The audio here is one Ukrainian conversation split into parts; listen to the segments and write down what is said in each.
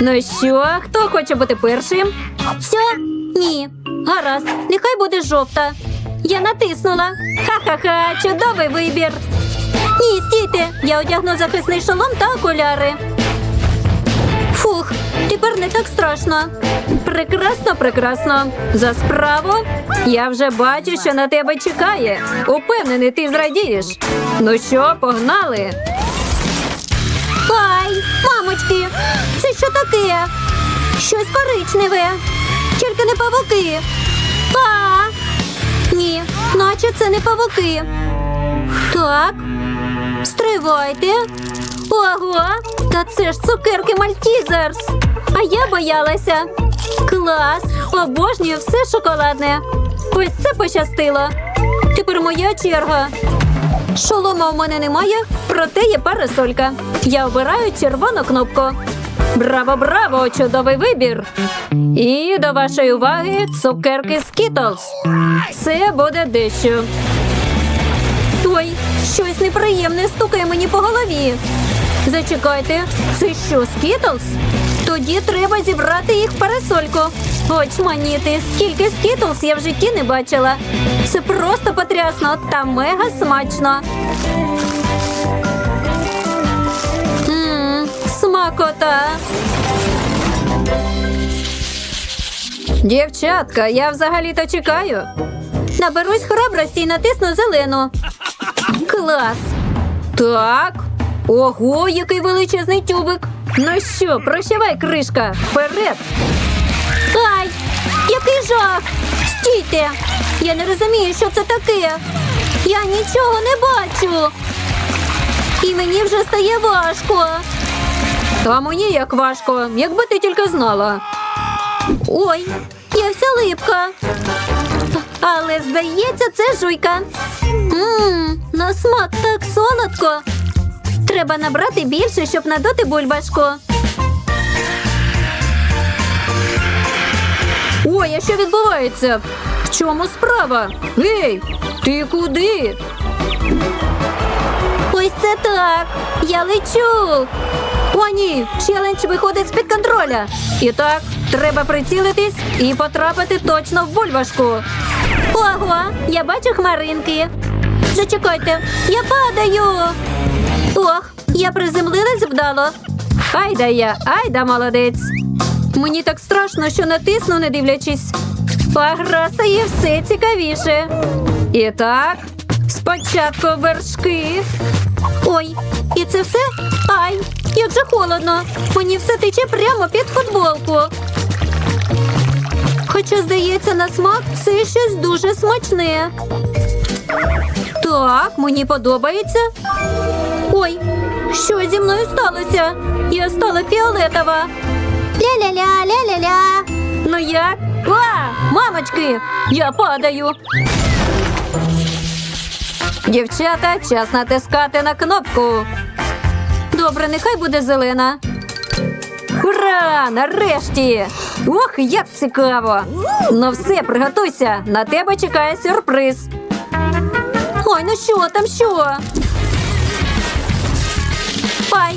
Ну що, хто хоче бути першим? Все? Ні. Гаразд, нехай буде жовта. Я натиснула. Ха-ха-ха, чудовий вибір. Ні, стійте, я одягну захисний шолом та окуляри. Фух, тепер не так страшно. Прекрасно, прекрасно. За справу я вже бачу, що на тебе чекає. Упевнений, ти зрадієш. Ну що, погнали? Ай, мамочки, це що таке? Щось коричневе. Тільки не павуки. А, ні, наче це не павуки. Так, стривайте. Ого, та це ж цукерки Мальтізерс. А я боялася. Клас! Обожнюю все шоколадне. Ось це пощастило. Тепер моя черга. Шолома у мене немає, проте є парасолька. Я обираю червону кнопку. Браво, браво! Чудовий вибір! І до вашої уваги цукерки Skittles. Це буде дещо. Ой, щось неприємне стукає мені по голові. Зачекайте, це що, Скітлз? Тоді треба зібрати їх в парасольку. Очманіти, скільки Скітлз я в житті не бачила. Це просто потрясно та мега смачно. Мм, смакота. Дівчатка, я взагалі-то чекаю. Наберусь храбрості і натисну зелену. Клас. Так. Ого, який величезний тюбик. Ну що, прощавай, кришка. Вперед. Ай, який жах! Стійте! Я не розумію, що це таке. Я нічого не бачу. І мені вже стає важко. А мені як важко, якби ти тільки знала. Ой, я вся липка. Але здається, це жуйка. Мм, на смак так солодко. Треба набрати більше, щоб надути бульбашку. Ой, а що відбувається? В чому справа? Гей, ти куди? Ось це так. Я лечу. О, ні, челендж виходить з-під контроля. І так, треба прицілитись і потрапити точно в бульбашку. Ого, я бачу хмаринки. Зачекайте, я падаю. Ох, я приземлилась вдало. Айда я, айда молодець. Мені так страшно, що натисну, не дивлячись. А гра стає все цікавіше. І так, спочатку вершки. Ой, і це все? Ай, як же холодно. Мені все тече прямо під футболку. Хоча, здається, на смак це щось дуже смачне. Так, мені подобається. Ой, що зі мною сталося? Я стала фіолетова. Ля-ля-ля, ля-ля-ля. Ну як? А, мамочки, я падаю. Дівчата, час натискати на кнопку. Добре, нехай буде зелена. Ура! Нарешті! Ох, як цікаво! Ну все, приготуйся! На тебе чекає сюрприз. Ой, ну що там, що? Ай!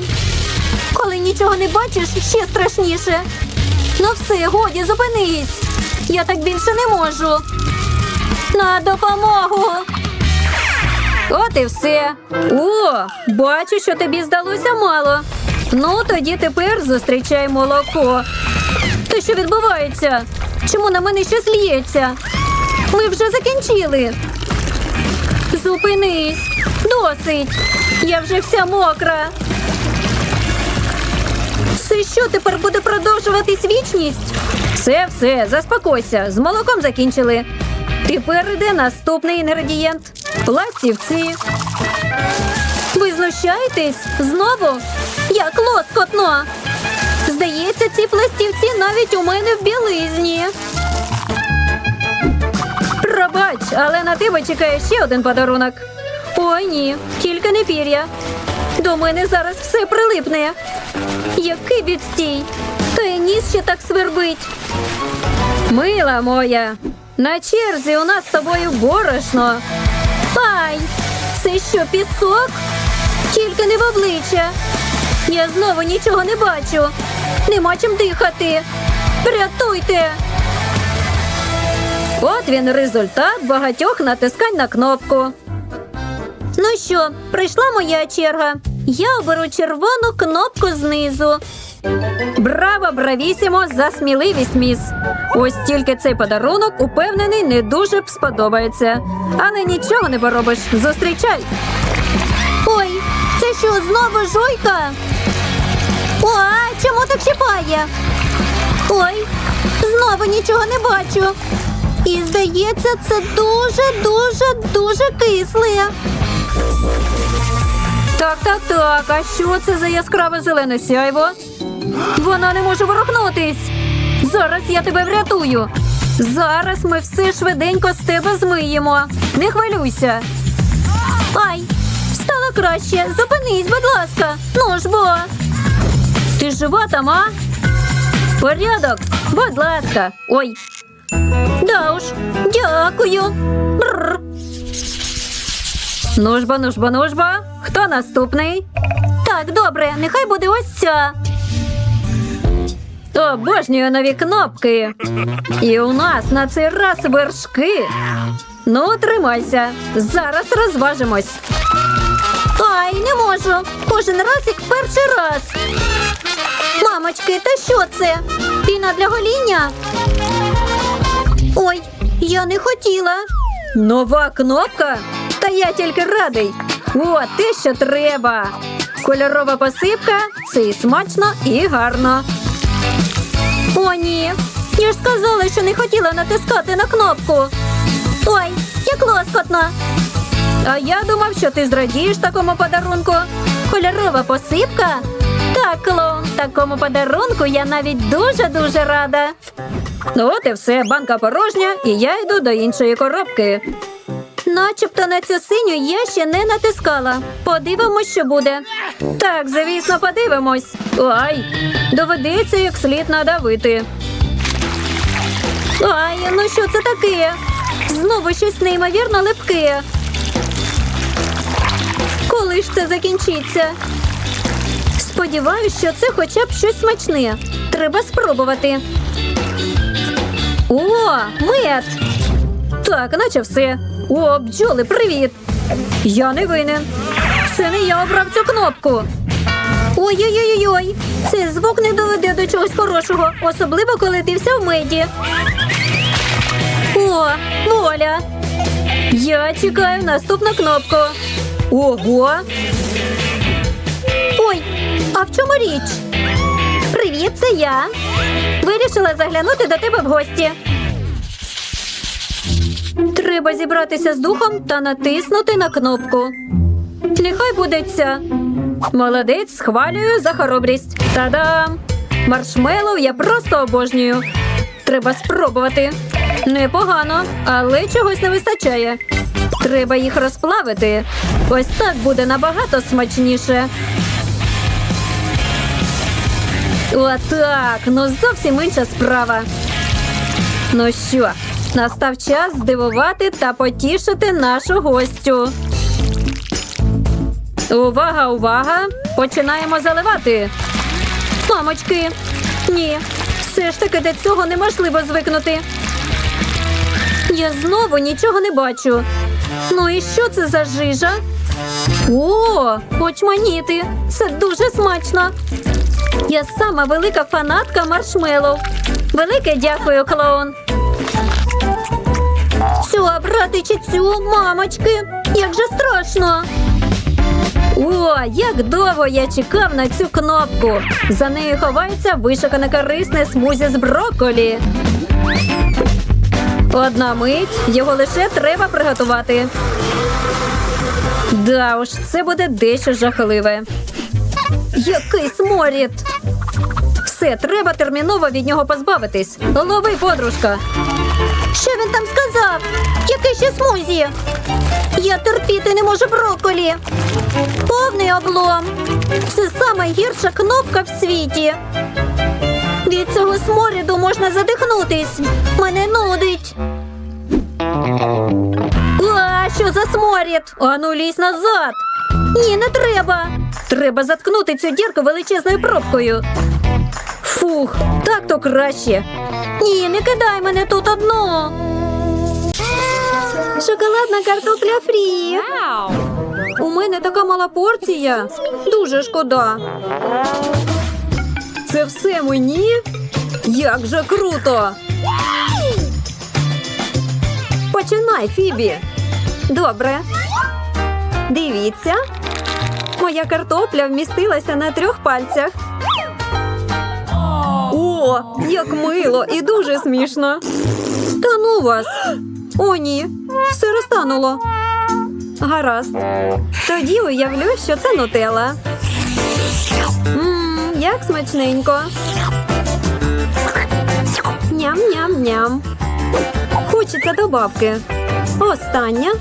Коли нічого не бачиш, ще страшніше. Ну все, годі, зупинись. Я так більше не можу. На допомогу. От і все. О, бачу, що тобі здалося мало. Ну, тоді тепер зустрічай молоко. Та що відбувається? Чому на мене щось лється? Ми вже закінчили. Зупинись. Досить. Я вже вся мокра. Що тепер буде продовжуватись вічність? Все, все, заспокойся. З молоком закінчили. Тепер іде наступний інгредієнт. Пластівці. Ви знущаєтесь? Знову? Як лоскотно. Здається, ці пластівці навіть у мене в білизні. Пробач, але на тебе чекає ще один подарунок. Ой, ні, тільки не пір'я. До мене зараз все прилипне. Який відстій. Та ніс ще так свербить. Мила моя, на черзі у нас з тобою борошно. Ай, це що, пісок? Тільки не в обличчя. Я знову нічого не бачу. Нема чим дихати. Рятуйте. От він результат багатьох натискань на кнопку. Ну що, прийшла моя черга. Я оберу червону кнопку знизу. Браво, бравісімо за сміливість, міс. Ось тільки цей подарунок, упевнений, не дуже б сподобається. Але нічого не поробиш. Зустрічай. Ой, це що, знову жуйка? О, а чому так чіпає? Ой, знову нічого не бачу. І здається, це дуже, дуже, дуже кисле. Так, так, так. А що це за яскраве зелене сяйво? Вона не може ворухнутись. Зараз я тебе врятую. Зараз ми все швиденько з тебе змиємо. Не хвилюйся. Ай, стало краще. Зупинись, будь ласка. Ну ж бо. Ти жива там, а? Порядок, будь ласка. Ой. Да уж, дякую. Бррр. Нужба, нужба, нужба. Хто наступний? Так, добре, нехай буде ось ця. Обожнюю нові кнопки. І у нас на цей раз вершки. Ну, тримайся. Зараз розважимось. Ай, не можу. Кожен раз як перший раз. Мамочки, та що це? Піна для гоління? Ой, я не хотіла. Нова кнопка? Та я тільки радий. О, те, що треба. Кольорова посипка це і смачно, і гарно. О, ні. Я ж сказала, що не хотіла натискати на кнопку. Ой, як лоскотно. А я думав, що ти зрадієш такому подарунку. Кольорова посипка? Так, клоун, такому подарунку я навіть дуже-дуже рада. От і все, банка порожня, і я йду до іншої коробки. Начебто на цю синю я ще не натискала. Подивимось, що буде. Так, звісно, подивимось. Ай, доведеться як слід надавити. Ай, ну що це таке? Знову щось неймовірно липке. Коли ж це закінчиться? Сподіваюсь, що це хоча б щось смачне. Треба спробувати. О, мед! Так, наче все. О, бджоли, привіт! Я не винен. Це не я обрав цю кнопку. Ой-ой-ой-ой! Цей звук не доведе до чогось хорошого, особливо коли ти вся в меді. О, воля! Я чекаю наступну кнопку. Ого! Ой, а в чому річ? Привіт, це я. Вирішила заглянути до тебе в гості. Треба зібратися з духом та натиснути на кнопку. Нехай буде ця. Молодець, схвалюю за хоробрість. Та-дам! Маршмеллоу я просто обожнюю. Треба спробувати. Непогано, але чогось не вистачає. Треба їх розплавити. Ось так буде набагато смачніше. Отак, ну зовсім інша справа. Ну що, настав час здивувати та потішити нашу гостю. Увага, увага! Починаємо заливати. Мамочки, ні, все ж таки до цього неможливо звикнути. Я знову нічого не бачу. Ну і що це за жижа? О, очманіти! Це дуже смачно. Я сама велика фанатка маршмеллоу. Велике дякую, клоун. Цю брати чи цю, мамочки, як же страшно. О, як довго я чекав на цю кнопку. За нею ховається вишукане корисне смузі з брокколі. Одна мить, його лише треба приготувати. Да уж, це буде дещо жахливе. Який сморід! Все, треба терміново від нього позбавитись. Лови, подружка. Що він там сказав? Яке ще смузі? Я терпіти не можу брокколі. Повний облом. Це сама гірша кнопка в світі. Від цього сморіду можна задихнутись. Мене нудить. А, що за сморід? Ану, лізь назад. Ні, не треба. Треба заткнути цю дірку величезною пробкою. Фух, так то краще. Ні, не кидай мене тут одну. Шоколадна картопля фрі. У мене така мала порція. Дуже шкода. Це все мені? Як же круто! Починай, Фібі. Добре. Дивіться. Моя картопля вмістилася на трьох пальцях. О, як мило і дуже смішно. Та ну вас. О, ні, все розтануло. Гаразд. Тоді уявлю, що це нутелла. Мм, як смачненько. Ням-ням-ням. Хочеться добавки. Остання.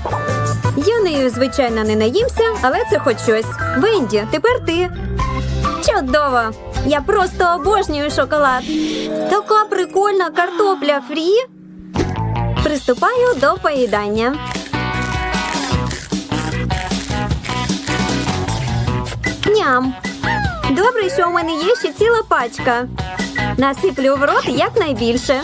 Я нею, звичайно, не наїмся, але це хоч щось. Венді, тепер ти. Чудово! Я просто обожнюю шоколад. Така прикольна картопля фрі. Приступаю до поїдання. Ням. Добре, що у мене є ще ціла пачка. Насиплю в рот якнайбільше.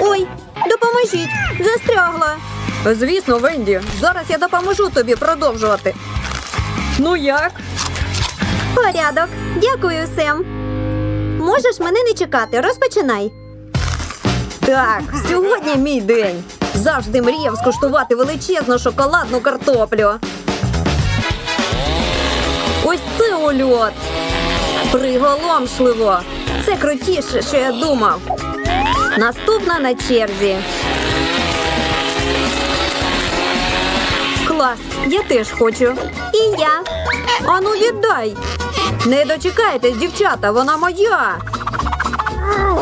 Ой, допоможіть, застрягла. Звісно, Венді, зараз я допоможу тобі продовжувати. Ну як? Порядок. Дякую, Сем. Можеш мене не чекати, розпочинай. Так, сьогодні мій день. Завжди мріяв скуштувати величезну шоколадну картоплю. Ось це ульот. Приголомшливо. Це крутіше, що я думав. Наступна на черзі. Клас, я теж хочу. І я. Ану, віддай. Не дочекайтесь, дівчата, вона моя.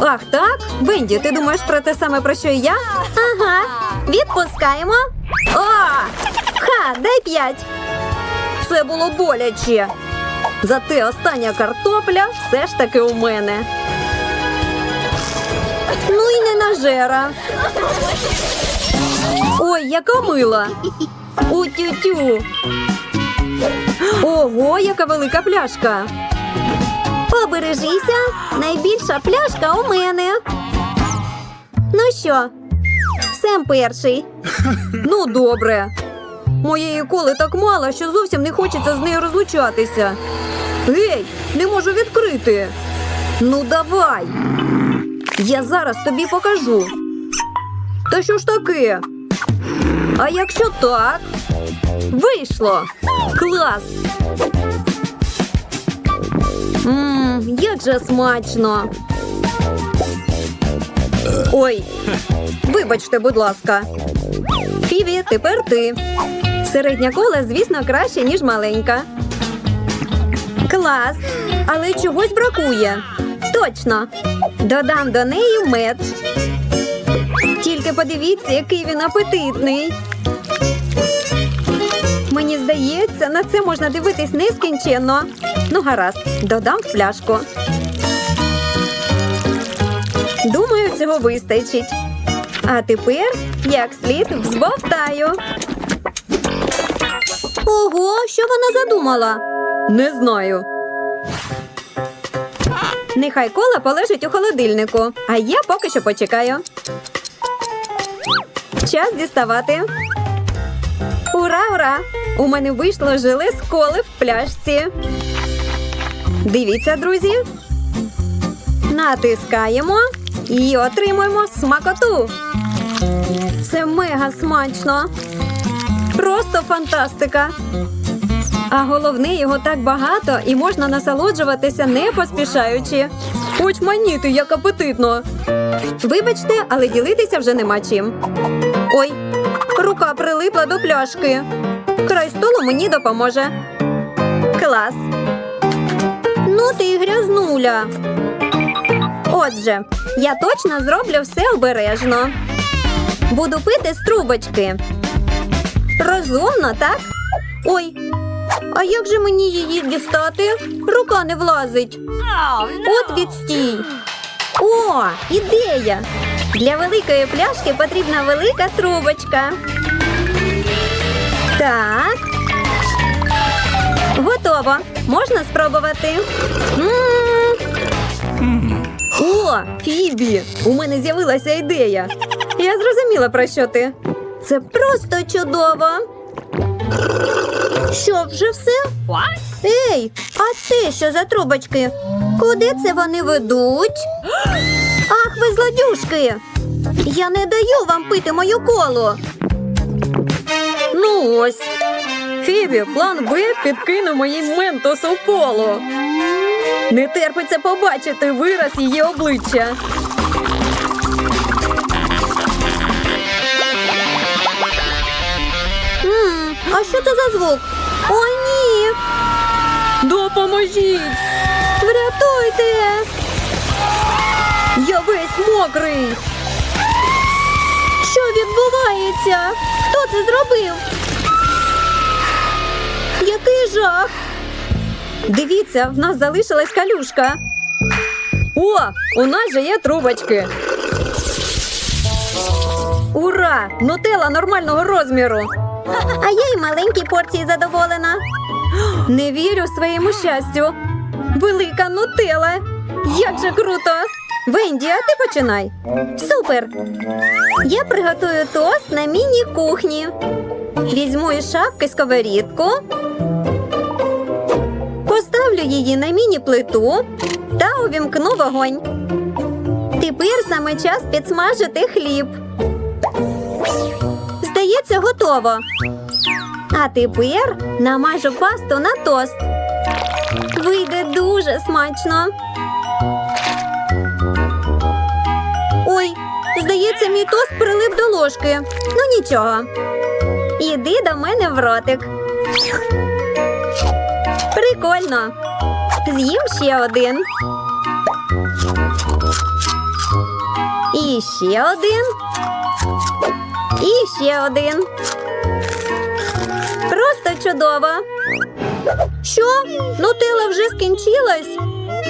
Ах, так? Бенді, ти думаєш про те саме, про що і я? Ага. Відпускаємо. О! Ха, дай п'ять. Це було боляче. Зате остання картопля все ж таки у мене. Ну і не нажера. Ой, яка мила. У-тю-тю. Ого, яка велика пляшка. Побережися, найбільша пляшка у мене. Ну що, Сем перший. Ну, добре. Моєї коли так мало, що зовсім не хочеться з нею розлучатися. Гей, не можу відкрити. Ну, давай. Я зараз тобі покажу. Та що ж таке? А якщо так? Вийшло. Клас. Як же смачно. Ой, вибачте, будь ласка. Фіві, тепер ти. Середня кола, звісно, краще, ніж маленька. Клас. Але чогось бракує. Точно. Додам до неї мед. Тільки подивіться, який він апетитний. Мені здається, на це можна дивитись нескінченно. Ну, гаразд, додам в пляшку. Думаю, цього вистачить. А тепер, як слід, взбовтаю. Ого, що вона задумала? Не знаю. Нехай кола полежить у холодильнику, а я поки що почекаю. Час діставати. Ура, ура! У мене вийшло желе з коли в пляшці. Дивіться, друзі. Натискаємо і отримуємо смакоту. Це мега смачно. Просто фантастика. А головне, його так багато і можна насолоджуватися не поспішаючи. Хоч маніти, як апетитно. Вибачте, але ділитися вже нема чим. Ой, рука прилипла до пляшки. Край столу мені допоможе. Клас. Ну ти й грязнуля. Отже, я точно зроблю все обережно. Буду пити з трубочки. Розумно, так? Ой, а як же мені її дістати? Рука не влазить. От відстій. О, ідея! Для великої пляшки потрібна велика трубочка. Так. Готово. Можна спробувати. м О, Фібі! У мене з'явилася ідея. Я зрозуміла, про що ти. Це просто чудово. Що, вже все? Ей, а це що за трубочки? Куди це вони ведуть? Ах, ви злодюшки! Я не даю вам пити мою колу. Ну ось. Фібі, план Б підкинув моїй ментосу коло. Не терпиться побачити вираз її обличчя. М, а що це за звук? О, ні! Допоможіть! Врятуйте! Я весь мокрий. Відбувається? Хто це зробив? Який жах! Дивіться, в нас залишилась калюшка. О, у нас же є трубочки. Ура! Нутелла нормального розміру. А я й маленькій порції задоволена. Не вірю своєму щастю. Велика нутелла. Як же круто! Венді, а ти починай. Супер! Я приготую тост на міні-кухні. Візьму із шапки сковорідку. Поставлю її на міні-плиту та увімкну вогонь. Тепер саме час підсмажити хліб. Здається, готово. А тепер намажу пасту на тост. Вийде дуже смачно. Здається, мій тост прилип до ложки. Ну нічого. Іди до мене в ротик. Прикольно. З'їм ще один. І ще один. І ще один. Просто чудово. Що? Нутелла вже скінчилась?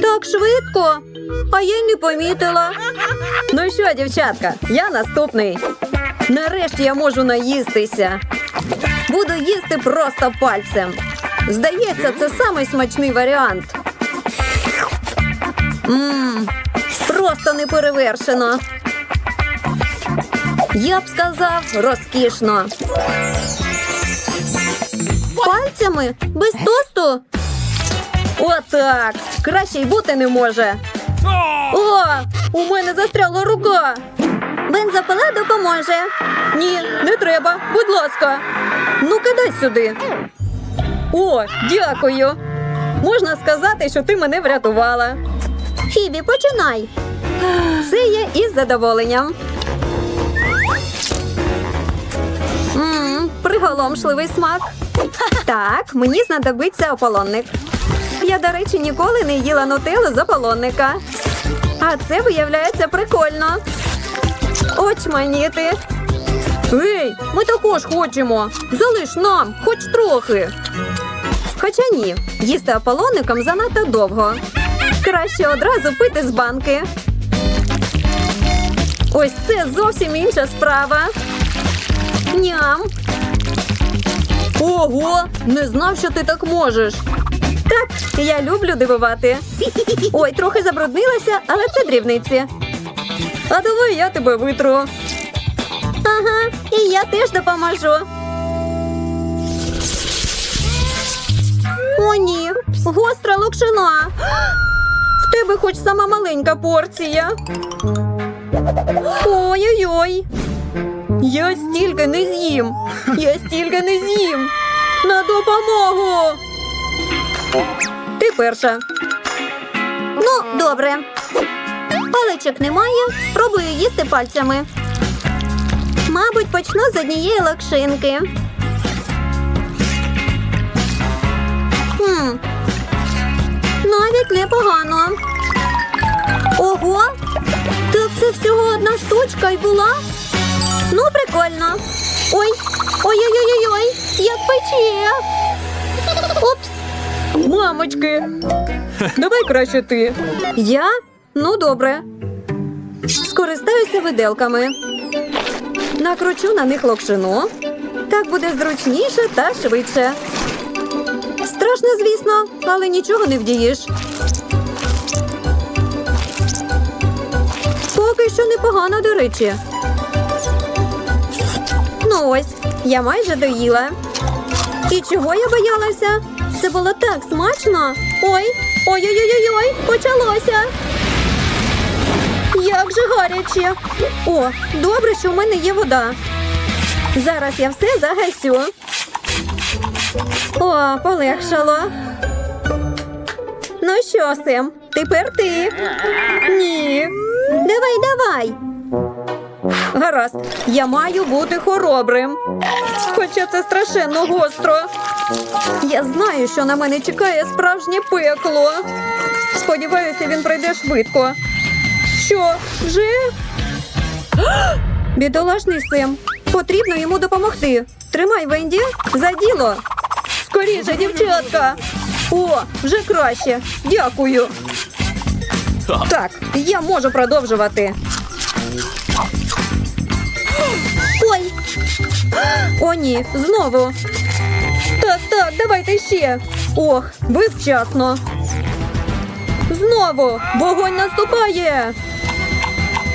Так швидко. А я й не помітила. Ну що, дівчатка, я наступний. Нарешті я можу наїстися. Буду їсти просто пальцем. Здається, це самий смачний варіант. Мм, просто неперевершено. Я б сказав, розкішно. Пальцями? Без тосту? Отак. Краще й бути не може. О, у мене застряла рука. Бензопила допоможе. Ні, не треба, будь ласка. Ну, кидай сюди. О, дякую. Можна сказати, що ти мене врятувала. Фібі, починай. Це я із задоволенням. Мм, приголомшливий смак. Так, мені знадобиться ополонник. Я, до речі, ніколи не їла нутеллу з ополонника. А це виявляється прикольно. Очманіти. Ей, ми також хочемо. Залиш нам, хоч трохи. Хоча ні, їсти ополонником занадто довго. Краще одразу пити з банки. Ось це зовсім інша справа. Ням. Ого, не знав, що ти так можеш. Я люблю дивувати. Ой, трохи забруднилася, але це дрібниці. А давай я тебе витру. Ага, і я теж допоможу. О, ні, гостра локшина. В тебе хоч сама маленька порція. Ой-ой-ой. Я стільки не з'їм. Я стільки не з'їм. На допомогу. Ти перша. Ну, добре. Паличок немає. Спробую їсти пальцями. Мабуть, почну з однієї лакшинки. Хм. Навіть непогано. Ого! Так це всього одна штучка й була. Ну, прикольно. Ой, ой-ой-ой-ой, як пече. Мамочки. Давай краще ти. Я? Ну, добре. Скористаюся виделками. Накручу на них локшину. Так буде зручніше та швидше. Страшно, звісно, але нічого не вдієш. Поки що непогано, до речі. Ну ось, я майже доїла. І чого я боялася? Це було так смачно. Ой, ой-ой-ой-ой, почалося. Як же гаряче. О, добре, що в мене є вода. Зараз я все загасю. О, полегшало. Ну що, Сем, тепер ти. Ні. Давай, давай. Гаразд, я маю бути хоробрим. Хоча це страшенно гостро. Я знаю, що на мене чекає справжнє пекло. Сподіваюся, він пройде швидко. Що, вже? Бідолашний Сем. Потрібно йому допомогти. Тримай, Венді, за діло. Скоріше, дівчатка. О, вже краще. Дякую. Так, я можу продовжувати. О, ні, знову. Так, так, давайте ще. Ох, ви вчасно. Знову вогонь наступає.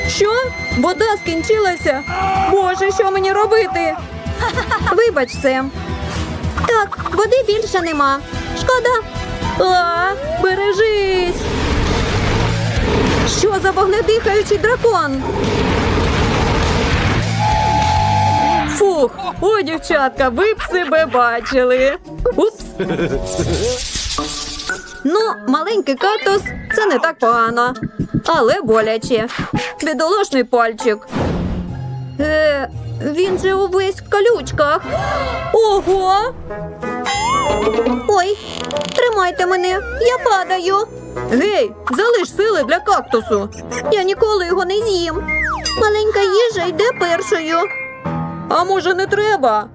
Що? Вода скінчилася? Боже, що мені робити? Вибач, Сем. Так, води більше нема. Шкода. А, бережись. Що за вогнедихаючий дракон? О, дівчатка, ви б себе бачили. Упс. Ну, маленький кактус це не так погано, але боляче. Бідолашний пальчик. Е, він же увесь в колючках. Ого. Ой, тримайте мене, я падаю. Гей, залиш сили для кактусу. Я ніколи його не з'їм. Маленька їжа йде першою. А може, не треба?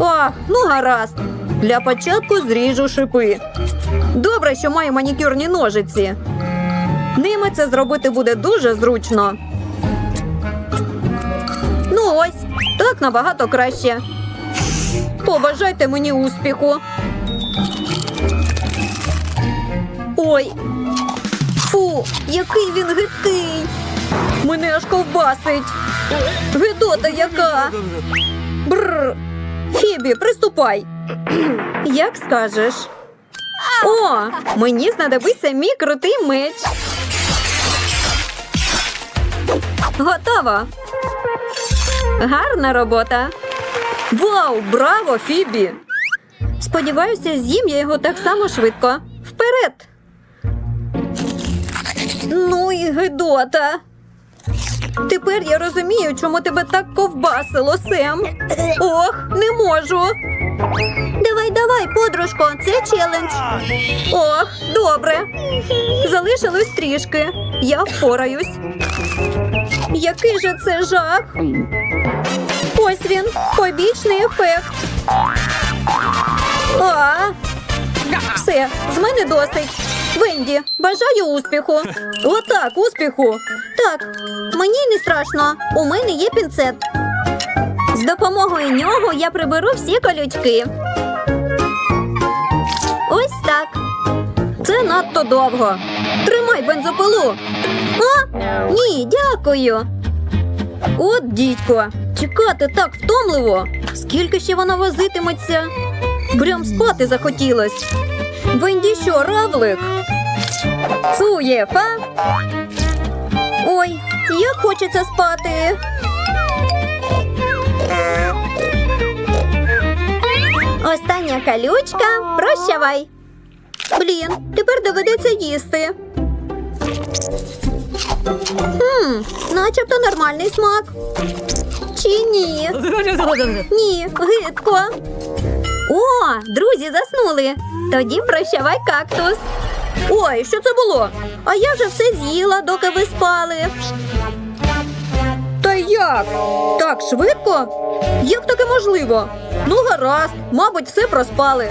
Ах, ну гаразд. Для початку зріжу шипи. Добре, що маю манікюрні ножиці. Ними це зробити буде дуже зручно. Ну ось, так набагато краще. Побажайте мені успіху. Ой. Фу, який він гидкий. Мене аж ковбасить. Гидота яка. Бррр. Фібі, приступай. Як скажеш. О, мені знадобиться мій крутий меч. Готово. Гарна робота. Вау, браво, Фібі! Сподіваюся, з'їм я його так само швидко. Вперед. Ну і гидота. Тепер я розумію, чому тебе так ковбасило, Сем. Ох, не можу. Давай, давай, подружко, це челендж. Ох, добре. Залишилось трішки. Я впораюсь. Який же це жах? Ось він, побічний ефект. А, все, з мене досить. Венді, бажаю успіху. Отак, успіху. Так, мені не страшно. У мене є пінцет. З допомогою нього я приберу всі колючки. Ось так. Це надто довго. Тримай бензопилу. А? Ні, дякую. От дідько, чекати так втомливо. Скільки ще вона возитиметься? Прям спати захотілось. Венді що, равлик? Цуєфа? Ой, як хочеться спати. Остання калючка. Прощавай. Блін, тепер доведеться їсти. Хм, начебто нормальний смак. Чи ні? Ні, гидко. О, друзі заснули. Тоді прощавай кактус. Ой, що це було? А я вже все з'їла, доки ви спали. Та як? Так швидко? Як таке можливо? Ну, гаразд, мабуть, все проспали.